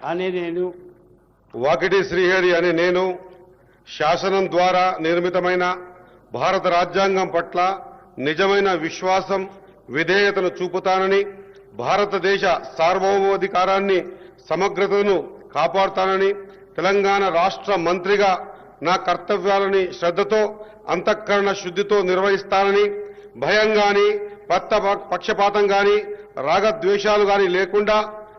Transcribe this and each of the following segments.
అనే నేను వాకిటి శ్రీహరి అనే నేను శాసనం ద్వారా నిర్మితమైన భారత రాజ్యాంగం పట్ల నిజమైన విశ్వాసం విధేయతను చూపుతానని భారతదేశ సార్వభౌమాధికారాన్ని సమగ్రతను కాపాడుతానని తెలంగాణ రాష్ట్ర మంత్రిగా నా కర్తవ్యాలని శ్రద్ధతో అంతఃకరణ శుద్ధితో నిర్వహిస్తానని భయం కానీ పత్త పక్షపాతం కానీ రాగద్వేషాలు కానీ లేకుండా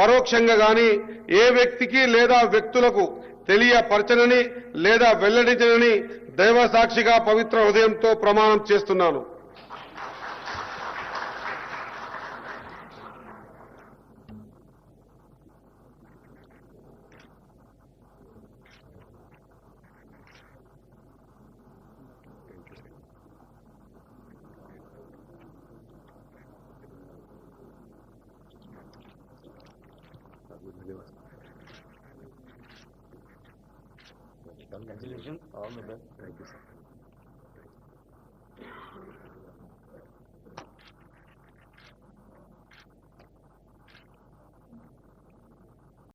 పరోక్షంగా గాని ఏ వ్యక్తికి లేదా వ్యక్తులకు తెలియపరచనని లేదా వెల్లడించనని దైవ సాక్షిగా పవిత్ర హృదయంతో ప్రమాణం చేస్తున్నాను. Belki ben de. Belki ben de.